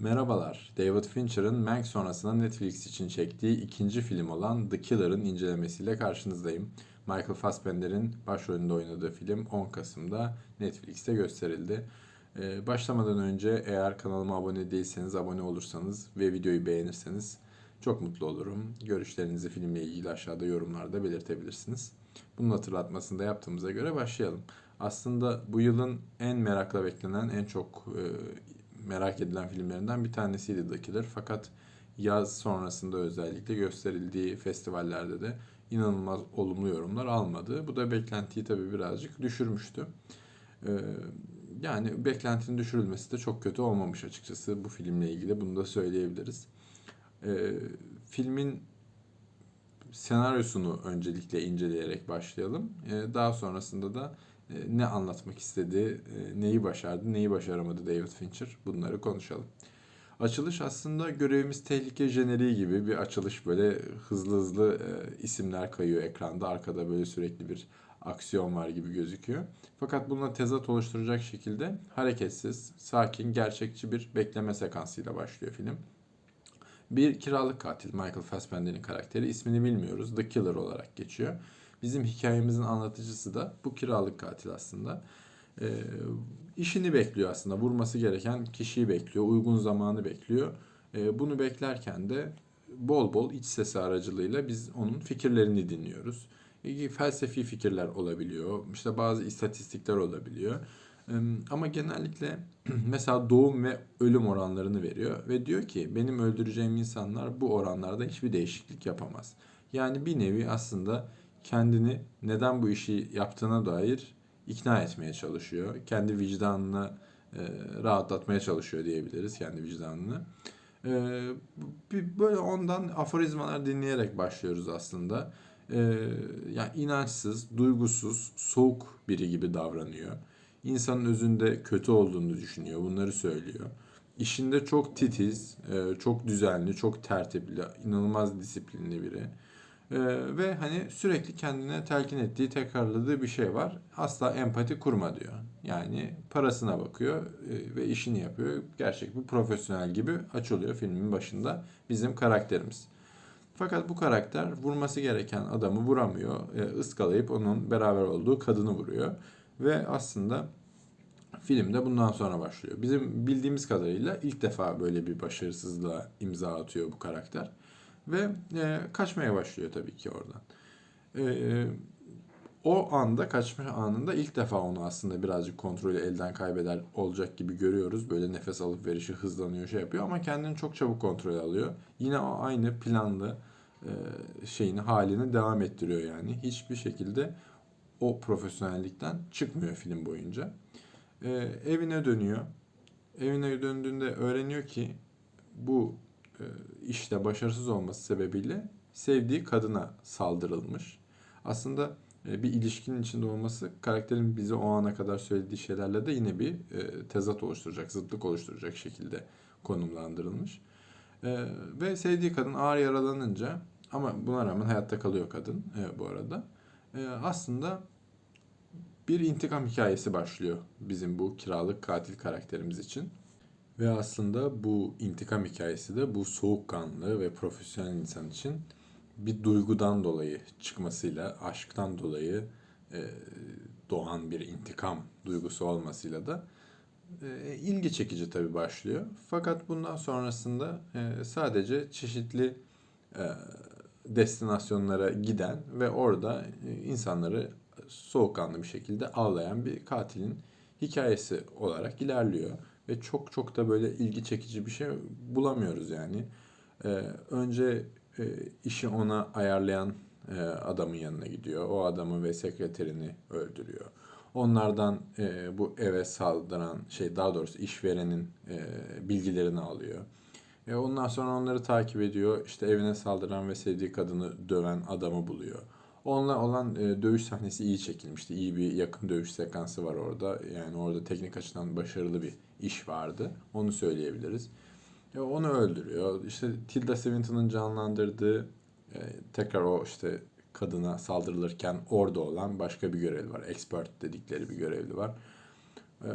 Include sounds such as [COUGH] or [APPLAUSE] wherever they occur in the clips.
Merhabalar, David Fincher'ın Mank sonrasında Netflix için çektiği ikinci film olan The Killer'ın incelemesiyle karşınızdayım. Michael Fassbender'in başrolünde oynadığı film 10 Kasım'da Netflix'te gösterildi. Ee, başlamadan önce eğer kanalıma abone değilseniz abone olursanız ve videoyu beğenirseniz çok mutlu olurum. Görüşlerinizi filmle ilgili aşağıda yorumlarda belirtebilirsiniz. Bunun hatırlatmasını da yaptığımıza göre başlayalım. Aslında bu yılın en merakla beklenen, en çok e, merak edilen filmlerinden bir tanesiydi The Killer. Fakat yaz sonrasında özellikle gösterildiği festivallerde de inanılmaz olumlu yorumlar almadı. Bu da beklentiyi tabii birazcık düşürmüştü. Ee, yani beklentinin düşürülmesi de çok kötü olmamış açıkçası bu filmle ilgili. Bunu da söyleyebiliriz. Ee, filmin senaryosunu öncelikle inceleyerek başlayalım. Ee, daha sonrasında da ne anlatmak istedi, e, neyi başardı, neyi başaramadı David Fincher bunları konuşalım. Açılış aslında görevimiz tehlike jeneriği gibi bir açılış böyle hızlı hızlı e, isimler kayıyor ekranda. Arkada böyle sürekli bir aksiyon var gibi gözüküyor. Fakat bununla tezat oluşturacak şekilde hareketsiz, sakin, gerçekçi bir bekleme sekansıyla başlıyor film. Bir kiralık katil Michael Fassbender'in karakteri ismini bilmiyoruz. The Killer olarak geçiyor. Bizim hikayemizin anlatıcısı da bu kiralık katil aslında. E, işini bekliyor aslında. Vurması gereken kişiyi bekliyor. Uygun zamanı bekliyor. E, bunu beklerken de bol bol iç sesi aracılığıyla biz onun fikirlerini dinliyoruz. E, felsefi fikirler olabiliyor. İşte bazı istatistikler olabiliyor. E, ama genellikle [CLEARS THROAT] mesela doğum ve ölüm oranlarını veriyor ve diyor ki benim öldüreceğim insanlar bu oranlarda hiçbir değişiklik yapamaz. Yani bir nevi aslında kendini neden bu işi yaptığına dair ikna etmeye çalışıyor. Kendi vicdanını e, rahatlatmaya çalışıyor diyebiliriz kendi vicdanını. E, böyle ondan aforizmalar dinleyerek başlıyoruz aslında. E, yani inançsız, duygusuz, soğuk biri gibi davranıyor. İnsanın özünde kötü olduğunu düşünüyor. Bunları söylüyor. İşinde çok titiz, e, çok düzenli, çok tertipli, inanılmaz disiplinli biri. Ee, ve hani sürekli kendine telkin ettiği, tekrarladığı bir şey var. Asla empati kurma diyor. Yani parasına bakıyor e, ve işini yapıyor. Gerçek bir profesyonel gibi açılıyor filmin başında bizim karakterimiz. Fakat bu karakter vurması gereken adamı vuramıyor. E, ıskalayıp onun beraber olduğu kadını vuruyor. Ve aslında filmde bundan sonra başlıyor. Bizim bildiğimiz kadarıyla ilk defa böyle bir başarısızlığa imza atıyor bu karakter. Ve e, kaçmaya başlıyor tabii ki oradan. E, o anda kaçma anında ilk defa onu aslında birazcık kontrolü elden kaybeder olacak gibi görüyoruz. Böyle nefes alıp verişi hızlanıyor şey yapıyor ama kendini çok çabuk kontrol alıyor. Yine o aynı planlı e, şeyini halini devam ettiriyor yani. Hiçbir şekilde o profesyonellikten çıkmıyor film boyunca. E, evine dönüyor. Evine döndüğünde öğreniyor ki bu işte başarısız olması sebebiyle sevdiği kadına saldırılmış. Aslında e, bir ilişkinin içinde olması karakterin bize o ana kadar söylediği şeylerle de yine bir e, tezat oluşturacak, zıtlık oluşturacak şekilde konumlandırılmış. Ve sevdiği kadın ağır yaralanınca ama buna rağmen hayatta kalıyor kadın bu arada. Aslında bir intikam hikayesi başlıyor bizim bu kiralık katil karakterimiz için. Ve aslında bu intikam hikayesi de bu soğukkanlı ve profesyonel insan için bir duygudan dolayı çıkmasıyla, aşktan dolayı e, doğan bir intikam duygusu olmasıyla da e, ilgi çekici tabii başlıyor. Fakat bundan sonrasında e, sadece çeşitli e, destinasyonlara giden ve orada e, insanları soğukkanlı bir şekilde avlayan bir katilin hikayesi olarak ilerliyor ve çok çok da böyle ilgi çekici bir şey bulamıyoruz yani. Ee, önce e, işi ona ayarlayan e, adamın yanına gidiyor. O adamı ve sekreterini öldürüyor. Onlardan e, bu eve saldıran şey daha doğrusu işverenin e, bilgilerini alıyor. E, ondan sonra onları takip ediyor. İşte evine saldıran ve sevdiği kadını döven adamı buluyor. Onunla olan e, dövüş sahnesi iyi çekilmişti. İyi bir yakın dövüş sekansı var orada. Yani orada teknik açıdan başarılı bir iş vardı. Onu söyleyebiliriz. E, onu öldürüyor. İşte Tilda Swinton'ın canlandırdığı e, tekrar o işte kadına saldırılırken orada olan başka bir görevli var. Expert dedikleri bir görevli var. E,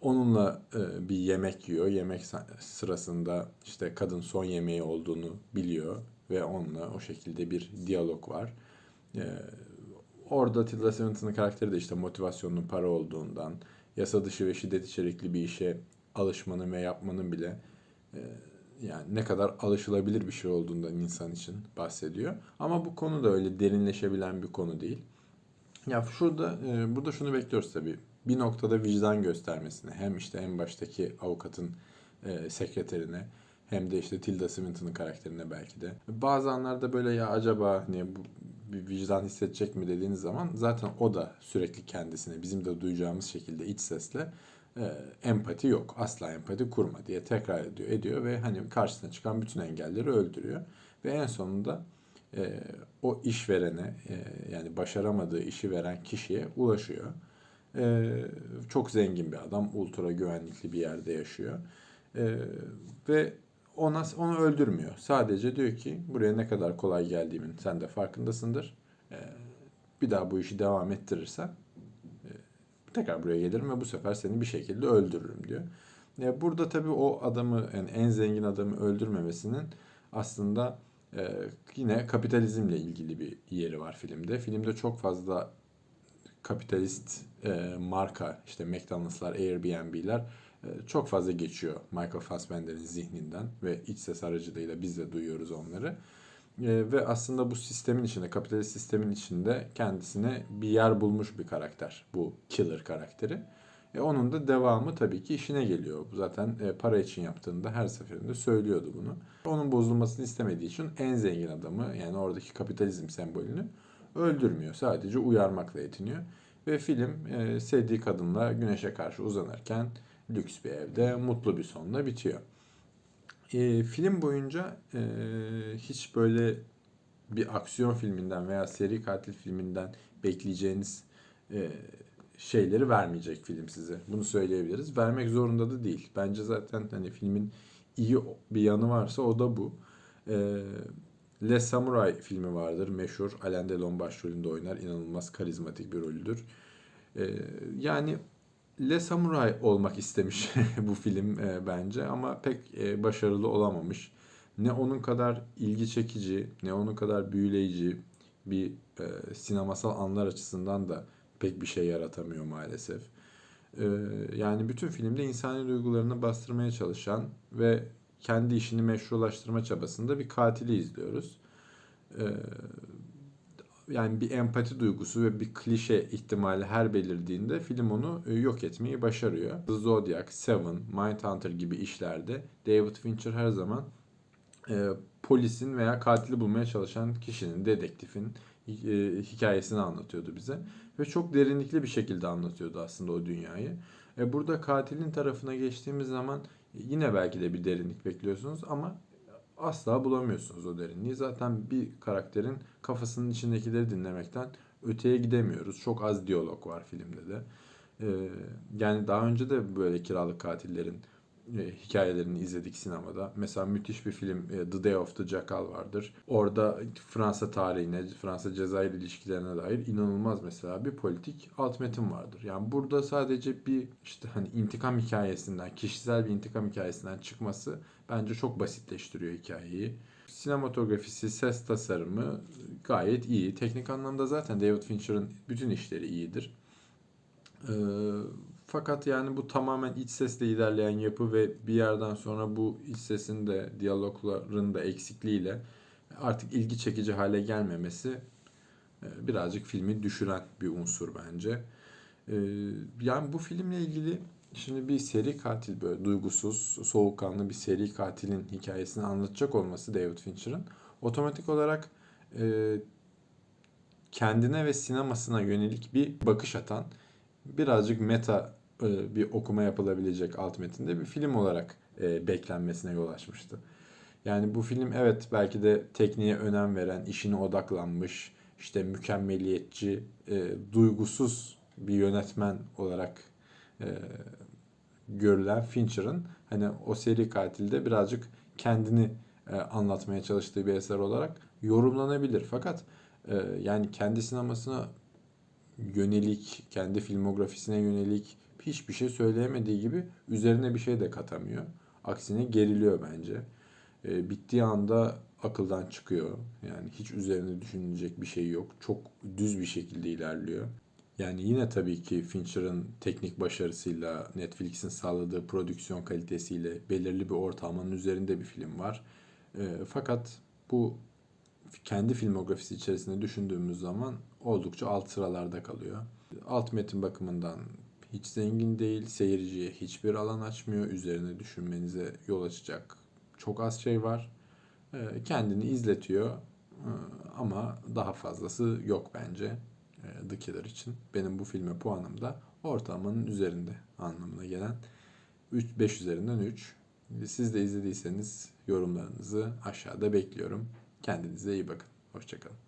onunla e, bir yemek yiyor. Yemek sırasında işte kadın son yemeği olduğunu biliyor ve onunla o şekilde bir diyalog var. E, orada Tilda Swinton'ın karakteri de işte motivasyonun para olduğundan, yasa dışı ve şiddet içerikli bir işe alışmanın ve yapmanın bile e, yani ne kadar alışılabilir bir şey olduğundan insan için bahsediyor. Ama bu konu da öyle derinleşebilen bir konu değil. Ya şurada e, burada şunu bekliyoruz tabii. Bir noktada vicdan göstermesini hem işte en baştaki avukatın e, sekreterine hem de işte Tilda Swinton'ın karakterine belki de. Bazı anlarda böyle ya acaba hani bu bir vicdan hissedecek mi dediğiniz zaman zaten o da sürekli kendisine bizim de duyacağımız şekilde iç sesle e, empati yok. Asla empati kurma diye tekrar ediyor, ediyor ve hani karşısına çıkan bütün engelleri öldürüyor. Ve en sonunda e, o işverene e, yani başaramadığı işi veren kişiye ulaşıyor. E, çok zengin bir adam, ultra güvenlikli bir yerde yaşıyor. E, ve ona onu öldürmüyor. Sadece diyor ki buraya ne kadar kolay geldiğimin sen de farkındasındır. E, bir daha bu işi devam ettirirsen e, tekrar buraya gelirim ve bu sefer seni bir şekilde öldürürüm diyor. E, burada tabii o adamı yani en zengin adamı öldürmemesinin aslında e, yine kapitalizmle ilgili bir yeri var filmde. Filmde çok fazla kapitalist e, marka işte McDonald'slar, Airbnb'ler e, çok fazla geçiyor Michael Fassbender'in zihninden ve iç ses aracılığıyla biz de duyuyoruz onları. E, ve aslında bu sistemin içinde, kapitalist sistemin içinde kendisine bir yer bulmuş bir karakter. Bu killer karakteri. E, onun da devamı tabii ki işine geliyor. Zaten e, para için yaptığında her seferinde söylüyordu bunu. Onun bozulmasını istemediği için en zengin adamı yani oradaki kapitalizm sembolünü öldürmüyor. Sadece uyarmakla yetiniyor. Ve film e, sevdiği kadınla güneşe karşı uzanırken lüks bir evde mutlu bir sonla bitiyor. E, film boyunca e, hiç böyle bir aksiyon filminden veya seri katil filminden bekleyeceğiniz e, şeyleri vermeyecek film size. Bunu söyleyebiliriz. Vermek zorunda da değil. Bence zaten hani filmin iyi bir yanı varsa o da bu. E, Le Samurai filmi vardır. Meşhur. Alain Delon başrolünde oynar. İnanılmaz karizmatik bir rolüdür. E, yani Le Samurai olmak istemiş [LAUGHS] bu film e, bence ama pek e, başarılı olamamış. Ne onun kadar ilgi çekici, ne onun kadar büyüleyici bir e, sinemasal anlar açısından da pek bir şey yaratamıyor maalesef. E, yani bütün filmde insani duygularını bastırmaya çalışan ve kendi işini meşrulaştırma çabasında bir katili izliyoruz. E, yani bir empati duygusu ve bir klişe ihtimali her belirdiğinde film onu e, yok etmeyi başarıyor. The Zodiac, Seven, Mindhunter gibi işlerde David Fincher her zaman e, polisin veya katili bulmaya çalışan kişinin, dedektifin e, hikayesini anlatıyordu bize. Ve çok derinlikli bir şekilde anlatıyordu aslında o dünyayı. E, burada katilin tarafına geçtiğimiz zaman yine belki de bir derinlik bekliyorsunuz ama asla bulamıyorsunuz o derinliği. Zaten bir karakterin kafasının içindekileri dinlemekten öteye gidemiyoruz. Çok az diyalog var filmde de. Ee, yani daha önce de böyle kiralık katillerin hikayelerini izledik sinemada. Mesela müthiş bir film e, The Day of the Jackal vardır. Orada Fransa tarihine, Fransa Cezayir ilişkilerine dair inanılmaz mesela bir politik alt metin vardır. Yani burada sadece bir işte hani intikam hikayesinden, kişisel bir intikam hikayesinden çıkması bence çok basitleştiriyor hikayeyi. Sinematografisi, ses tasarımı gayet iyi. Teknik anlamda zaten David Fincher'ın bütün işleri iyidir. Ee, fakat yani bu tamamen iç sesle ilerleyen yapı ve bir yerden sonra bu iç sesin de diyalogların da eksikliğiyle artık ilgi çekici hale gelmemesi e, birazcık filmi düşüren bir unsur bence. Ee, yani bu filmle ilgili şimdi bir seri katil böyle duygusuz, soğukkanlı bir seri katilin hikayesini anlatacak olması David Fincher'ın otomatik olarak e, kendine ve sinemasına yönelik bir bakış atan birazcık meta e, bir okuma yapılabilecek alt metinde bir film olarak e, beklenmesine yol açmıştı. Yani bu film evet belki de tekniğe önem veren, işine odaklanmış, işte mükemmeliyetçi, e, duygusuz bir yönetmen olarak e, görülen Fincher'ın hani o seri katilde birazcık kendini e, anlatmaya çalıştığı bir eser olarak yorumlanabilir. Fakat e, yani kendi sinemasına yönelik, kendi filmografisine yönelik hiçbir şey söyleyemediği gibi üzerine bir şey de katamıyor. Aksine geriliyor bence. E, bittiği anda akıldan çıkıyor. Yani hiç üzerine düşünülecek bir şey yok. Çok düz bir şekilde ilerliyor. Yani yine tabii ki Fincher'ın teknik başarısıyla, Netflix'in sağladığı prodüksiyon kalitesiyle belirli bir ortalamanın üzerinde bir film var. E, fakat bu kendi filmografisi içerisinde düşündüğümüz zaman oldukça alt sıralarda kalıyor. Alt metin bakımından hiç zengin değil, seyirciye hiçbir alan açmıyor, üzerine düşünmenize yol açacak çok az şey var. E, kendini izletiyor e, ama daha fazlası yok bence e, The Killer için. Benim bu filme puanım da ortalamanın üzerinde anlamına gelen 3, 5 üzerinden 3. Siz de izlediyseniz yorumlarınızı aşağıda bekliyorum. Kendinize iyi bakın. Hoşçakalın.